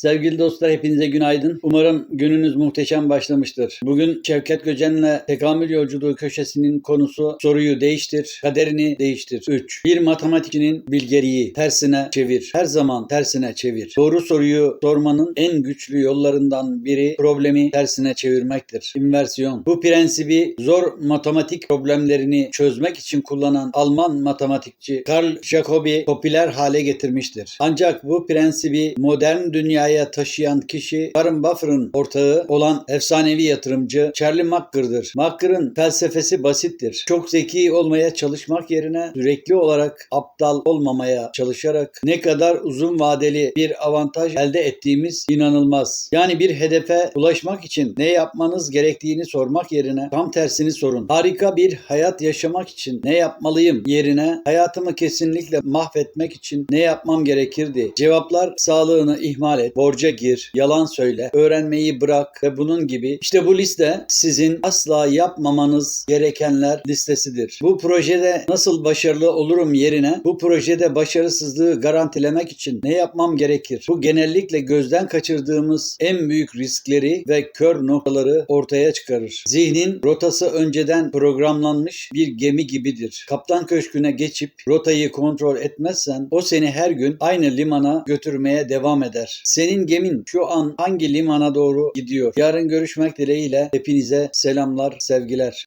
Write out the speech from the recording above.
Sevgili dostlar hepinize günaydın. Umarım gününüz muhteşem başlamıştır. Bugün Şevket Göcen'le tekamül yolculuğu köşesinin konusu soruyu değiştir, kaderini değiştir. 3. Bir matematikçinin bilgeliği tersine çevir. Her zaman tersine çevir. Doğru soruyu sormanın en güçlü yollarından biri problemi tersine çevirmektir. İnversiyon. Bu prensibi zor matematik problemlerini çözmek için kullanan Alman matematikçi Carl Jacobi popüler hale getirmiştir. Ancak bu prensibi modern dünyaya taşıyan kişi Warren Buffett'ın ortağı olan efsanevi yatırımcı Charlie Munger,'dır. Munger'ın felsefesi basittir. Çok zeki olmaya çalışmak yerine sürekli olarak aptal olmamaya çalışarak ne kadar uzun vadeli bir avantaj elde ettiğimiz inanılmaz. Yani bir hedefe ulaşmak için ne yapmanız gerektiğini sormak yerine tam tersini sorun. Harika bir hayat yaşamak için ne yapmalıyım yerine hayatımı kesinlikle mahvetmek için ne yapmam gerekirdi? Cevaplar sağlığını ihmal et, borca gir, yalan söyle, öğrenmeyi bırak ve bunun gibi. İşte bu liste sizin asla yapmamanız gerekenler listesidir. Bu projede nasıl başarılı olurum yerine bu projede başarısızlığı garantilemek için ne yapmam gerekir? Bu genellikle gözden kaçırdığımız en büyük riskleri ve kör noktaları ortaya çıkarır. Zihnin rotası önceden programlanmış bir gemi gibidir. Kaptan köşküne geçip rotayı kontrol etmezsen o seni her gün aynı limana götürmeye devam eder. Senin gemin şu an hangi limana doğru gidiyor? Yarın görüşmek dileğiyle hepinize selamlar, sevgiler.